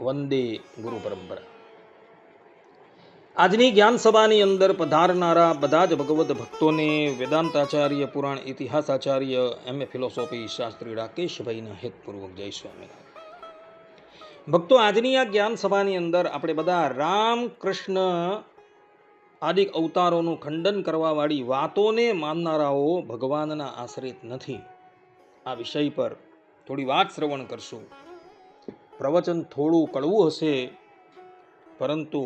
વંદે ગુરુ પરંપરા. આજની જ્ઞાન સભાની અંદર પધારનારા બધા જ ભગવદ્ ભક્તોને વેદાંતાચાર્ય, પુરાણ ઇતિહાસાચાર્ય, એમ એ ફિલોસોફી શાસ્ત્રી રાકેશભાઈના હેતપૂર્વક જય સ્વામિનારાયણ. ભક્તો, આજની આ જ્ઞાન સભાની અંદર આપણે બધા રામ કૃષ્ણ આદિક અવતારોનું ખંડન કરવાવાળી વાતોને માનનારાઓ ભગવાનના આશ્રિત નથી. આ વિષય પર થોડી વાત શ્રવણ કરશું. પ્રવચન થોડું કડવું હશે, પરંતુ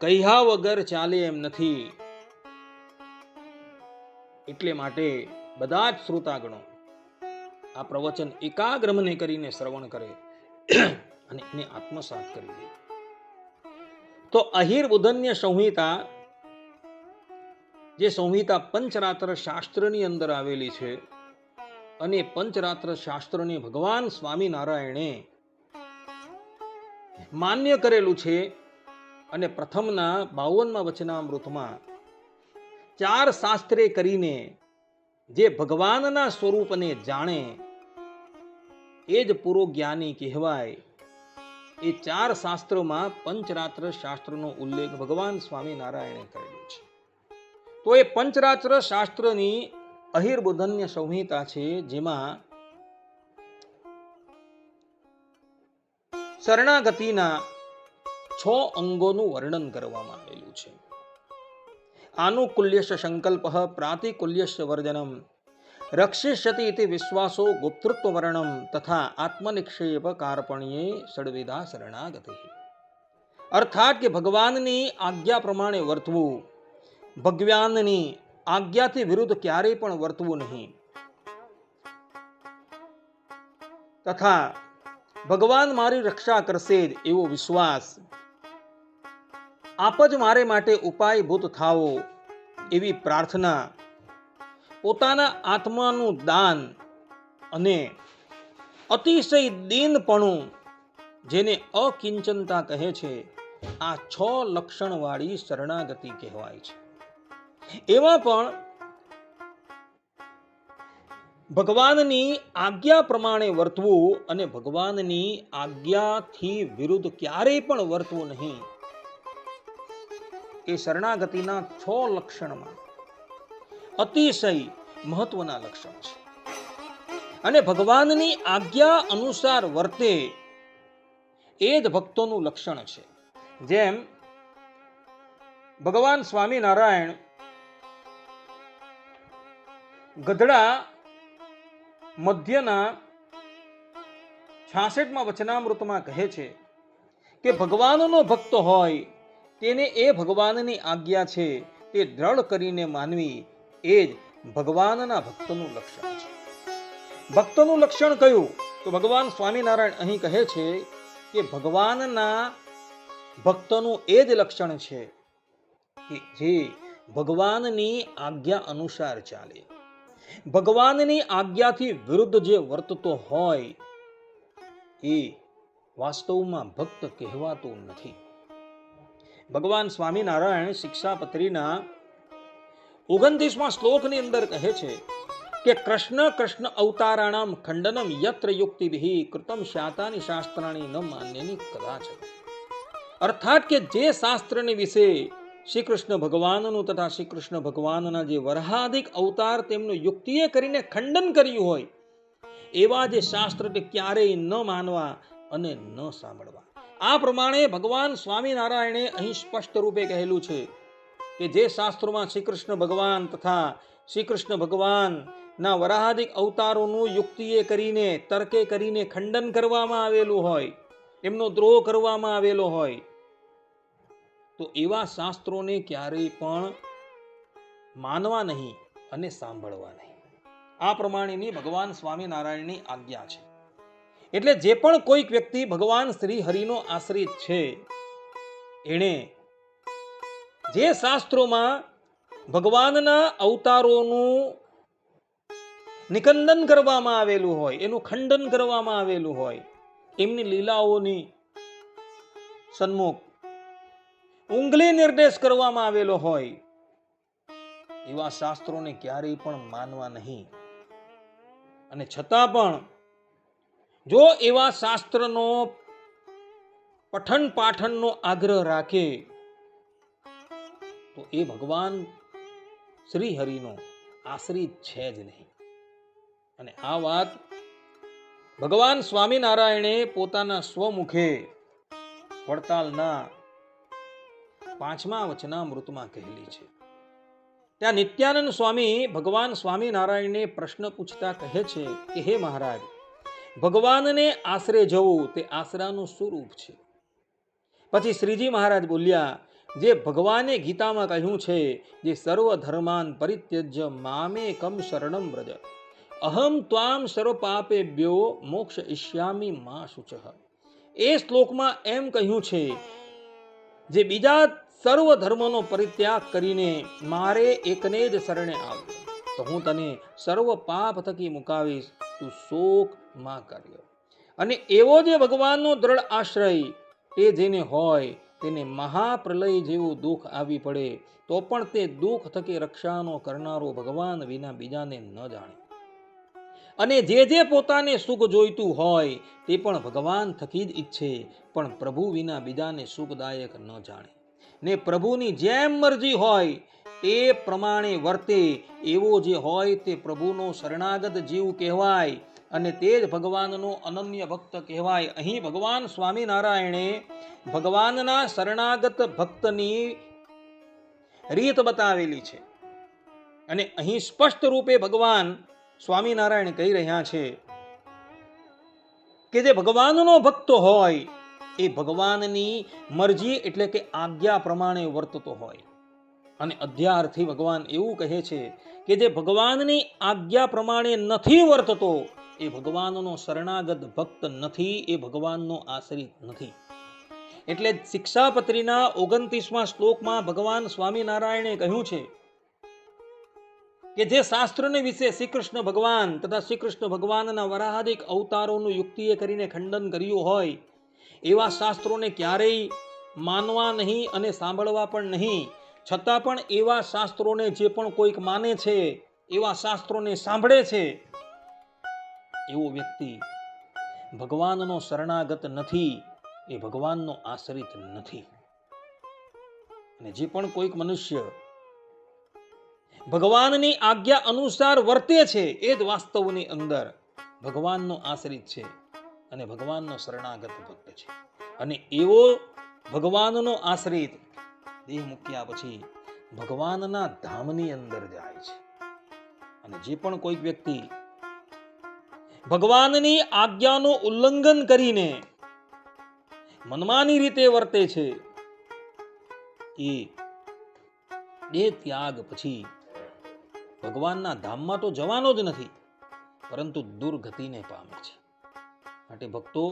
કહ્યા વગર ચાલે એમ નથી. એટલે માટે બધા જ શ્રોતાગણો આ પ્રવચન એકાગ્ર મને કરીને શ્રવણ કરે અને એને આત્મસાત કરી દે. તો અહિર બુધન્ય સંહિતા, જે સંહિતા પંચરાત્ર શાસ્ત્રની અંદર આવેલી છે, અને પંચરાત્ર શાસ્ત્રને ભગવાન સ્વામિનારાયણે માન્ય કરેલું છે અને પ્રથમના બાવનમાં વચનામૃતમાં ચાર શાસ્ત્રે કરીને જે ભગવાનના સ્વરૂપને જાણે, એ જ પૂરો જ્ઞાની કહેવાય. એ ચાર શાસ્ત્રોમાં પંચરાત્ર શાસ્ત્રનો ઉલ્લેખ ભગવાન સ્વામિનારાયણે કરેલો છે. તો એ પંચરાત્ર શાસ્ત્રની અહિર્બોધન્ય સંહિતા છે, જેમાં શરણાગતિના છ અંગોનું વર્ણન કરવામાં આવેલું છે. આનુકૂલ્યશ સંકલ્પ પ્રાતિકૂલ્યશ વર્જનમ, રક્ષિષ્યતિ ઇતિ વિશ્વાસો, ગુપ્તૃત્વ વર્ણમ તથા આત્મનિક્ષેપ કાર્પણ્યે ષડવિધા શરણાગતિ. અર્થાત કે ભગવાનની આજ્ઞા પ્રમાણે વર્તવું, ભગવાનની આજ્ઞાથી વિરુદ્ધ ક્યારેય પણ વર્તવું નહીં. તથા ભગવાન મારી રક્ષા કરશે જ એવો વિશ્વાસ. આપ જ મારે માટે ઉપાયભૂત થાવો એવી પ્રાર્થના. પોતાના આત્માનું દાન અને અતિશય દીનપણું જેને અકિંચનતા કહે છે, આ છ લક્ષણવાળી શરણાગતિ કહેવાય છે. એમાં પણ ભગવાનની આજ્ઞા પ્રમાણે વર્તવું અને ભગવાનની આજ્ઞાથી વિરુદ્ધ ક્યારેય પણ વર્તવું નહીં. એ શરણાગતિના છ લક્ષણમાં અતિશય મહત્વના લક્ષણ છે. અને ભગવાનની આજ્ઞા અનુસાર વર્તે એ જ ભક્તોનું લક્ષણ છે. જેમ ભગવાન સ્વામિનારાયણ ગધડા મધ્યના છાસઠમાં વચનામૃતમાં કહે છે કે ભગવાનનો ભક્ત હોય, તેને એ ભગવાનની આજ્ઞા છે, તે દ્રઢ કરીને માનવી એ જ ભગવાનના ભક્તનું લક્ષણ છે. ભક્તનું લક્ષણ કયું? તો ભગવાન સ્વામિનારાયણ અહીં કહે છે કે ભગવાનના ભક્તનું એ જ લક્ષણ છે કે જે ભગવાનની આજ્ઞા અનુસાર ચાલે. ભગવાનની આજ્ઞાથી વિરુદ્ધ જે વર્તતો હોય, એ વાસ્તવમાં ભક્ત કહેવાતો નથી. ભગવાન સ્વામિનારાયણ શિક્ષાપત્રીના ઓગણત્રીસમાં શ્લોકની અંદર કહે છે કે, કૃષ્ણ કૃષ્ણ અવતારાણામ ખંડનમ યત્ર યુક્તિભિ કૃતમ શાતાની શાસ્ત્રાણી ન માન્યની કદાચ. અર્થાત કે જે શાસ્ત્રને વિશે શ્રી કૃષ્ણ ભગવાનનું તથા શ્રી કૃષ્ણ ભગવાનના જે વરહાધિક અવતાર તેમનું યુક્તિએ કરીને ખંડન કર્યું હોય, એવા જે શાસ્ત્ર તે ક્યારેય ન માનવા અને ન સાંભળવા. આ પ્રમાણે ભગવાન સ્વામિનારાયણે અહીં સ્પષ્ટ રૂપે કહેલું છે કે જે શાસ્ત્રોમાં શ્રી કૃષ્ણ ભગવાન તથા શ્રી કૃષ્ણ ભગવાનના વરાહાદિક અવતારોનું યુક્તિએ કરીને, તર્કે કરીને ખંડન કરવામાં આવેલું હોય એમનો દ્રોહ કરવામાં આવેલો હોય તો એવા શાસ્ત્રોને ક્યારેય પણ માનવા નહીં અને સાંભળવા નહીં. આ પ્રમાણેની ભગવાન સ્વામિનારાયણની આજ્ઞા છે. એટલે જે પણ કોઈક વ્યક્તિ ભગવાન શ્રી હરિનો આશ્રિત છે, એણે જે શાસ્ત્રોમાં ભગવાનના અવતારોનું નિકંદન કરવામાં આવેલું હોય, એનું ખંડન કરવામાં આવેલું હોય, એમની લીલાઓની સન્મુખ ઉંગલી નિર્દેશ કરવામાં આવેલો હોય, એવા શાસ્ત્રોને ક્યારેય પણ માનવા નહીં. અને છતાં પણ, જો એવા શાસ્ત્રનો પઠન પાઠનનો આગ્રહ રાખે, તો એ ભગવાન શ્રી હરિનો આશ્રિત છે જ નહીં. અને આ વાત ભગવાન સ્વામિનારાયણે પોતાના સ્વમુખે વડતાલના પાંચમા વચનામૃતમાં કહેલી છે. ત્યાં નિત્યાનંદ સ્વામી ભગવાન સ્વામિનારાયણને પ્રશ્ન પૂછતા કહે છે કે, હે મહારાજ, ભગવાનને આશરે જવું તે આશરાનું સ્વરૂપ છે. પછી શ્રીજી મહારાજ બોલ્યા, જે ભગવાને ગીતામાં કહ્યું છે જે સર્વ ધર્માન પરિત્યજ્ય મામે કમ શરણમ વ્રજ. અહમ ત્વામ સર્વ પાપેભ્યો મોક્ષ ઈશ્યામી મા શુચ. એ શ્લોકમાં એમ કહ્યું છે, જે બીજા સર્વ ધર્મનો પરિત્યાગ કરીને મારે એકને જ શરણે આવ્યો તો હું તને સર્વ પાપ થકી મુકાવીશ, તું શોકમાં કર્યો. અને એવો જે ભગવાનનો દ્રઢ આશ્રય તે જેને હોય, તેને મહાપ્રલય જેવું દુઃખ આવી પડે, તો પણ તે દુઃખ થકી રક્ષાનો કરનારો ભગવાન વિના બીજાને ન જાણે. અને જે જે પોતાને સુખ જોઈતું હોય, તે પણ ભગવાન થકી જ ઈચ્છે, પણ પ્રભુ વિના બીજાને સુખદાયક ન જાણે. ને પ્રભુની જેમ મરજી હોય તે પ્રમાણે વર્તે. એવો જે હોય તે પ્રભુનો શરણાગત જીવ કહેવાય અને તે જ ભગવાનનો અનન્ય ભક્ત કહેવાય. અહીં ભગવાન સ્વામિનારાયણે ભગવાનના શરણાગત ભક્તની રીત બતાવેલી છે અને અહીં સ્પષ્ટ રૂપે ભગવાન સ્વામિનારાયણ કહી રહ્યા છે કે જે ભગવાનનો ભક્ત હોય એ ભગવાનની મરજી એટલે કે આજ્ઞા પ્રમાણે વર્તતો હોય. અને અધ્યારથી ભગવાન એવું કહે છે કે જે ભગવાનની આજ્ઞા પ્રમાણે નથી વર્તતો, એ ભગવાનનો શરણાગત ભક્ત નથી, એ ભગવાનનો આશ્રિત નથી. એટલે શિક્ષાપત્રીના ઓગણત્રીસમાં શ્લોકમાં ભગવાન સ્વામિનારાયણે કહ્યું છે કે જે શાસ્ત્રને વિશે શ્રી કૃષ્ણ ભગવાન તથા શ્રી કૃષ્ણ ભગવાનના વરાહાદિક અવતારોનું યુક્તિએ કરીને ખંડન કર્યું હોય એવા શાસ્ત્રોને ક્યારેય માનવા નહીં અને સાંભળવા પણ નહીં. છતાં પણ એવા શાસ્ત્રોને જે પણ કોઈક માને છે, એવા શાસ્ત્રોને સાંભળે છે. એવો વ્યક્તિ ભગવાનનો શરણાગત નથી, એ ભગવાનનો આશ્રિત નથી. અને જે પણ કોઈક મનુષ્ય ભગવાનની આજ્ઞા અનુસાર વર્તે છે, એ જ વાસ્તવની અંદર ભગવાનનો આશ્રિત છે. અને ભગવાનનો શરણાગત ભક્ત છે. અને એવો ભગવાનનો આશ્રિત દેહ મૂક્યા પછી ભગવાનના ધામની અંદર જાય છે. અને જે પણ કોઈક વ્યક્તિ ભગવાનની આજ્ઞાનું ઉલ્લંઘન કરીને મનમાની રીતે વર્તે છે, એ દેહ ત્યાગ પછી ભગવાનના ધામમાં તો જવાનો જ નથી, પરંતુ દુર્ગતિને પામે છે. માટે ભક્તો,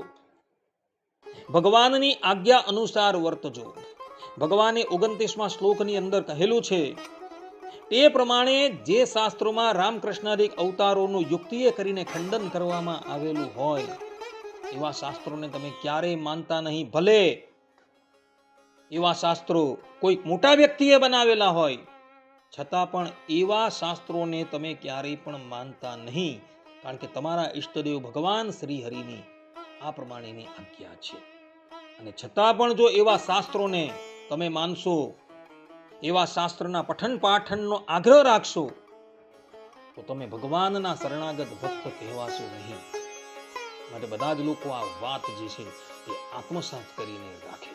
ભગવાનની આજ્ઞા અનુસાર વર્તજો. ભગવાને ઓગણત્રીસમાં શ્લોકની અંદર કહેલું છે, તે પ્રમાણે જે શાસ્ત્રોમાં રામકૃષ્ણાદિક અવતારોનું યુક્તિએ કરીને ખંડન કરવામાં આવેલું હોય, એવા શાસ્ત્રોને તમે ક્યારેય માનતા નહીં. ભલે એવા શાસ્ત્રો કોઈક મોટા વ્યક્તિએ બનાવેલા હોય, છતાં પણ એવા શાસ્ત્રોને તમે ક્યારેય પણ માનતા નહીં. કારણ કે તમારા ઈષ્ટદેવ ભગવાન શ્રી હરિની આ પ્રમાણેની આજ્ઞા છે. અને છતાં પણ જો એવા શાસ્ત્રોને તમે માનશો, એવા શાસ્ત્રના પઠન પાઠનનો આગ્રહ રાખશો, તો તમે ભગવાનના શરણાગત ભક્ત કહેવાશો નહીં. માટે બધા જ લોકો આ વાત જે છે એ આત્મસાત કરીને રાખે.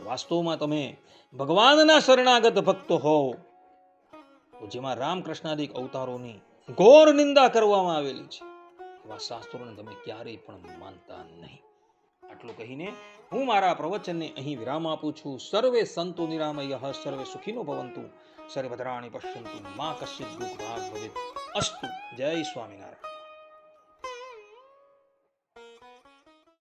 વાસ્તવમાં તમે ભગવાનના શરણાગત ભક્ત હોવ તો જેમાં રામકૃષ્ણાદિક અવતારોની ઘોર નિંદા કરવામાં આવેલી છે. એવા શાસ્ત્રોને તમે ક્યારેય પણ માનતા નહીં. આટલું કહીને હું મારા પ્રવચનને અહીં વિરામ આપું છું. સર્વે સંતો નિરામય, સર્વે સુખીનો ભવંતુ. સર્વભદ્રાણી પશ્યંતુ. મા કશ્ચિત દુઃખ ભાગ અસ્તુ. જય સ્વામિનારાયણ.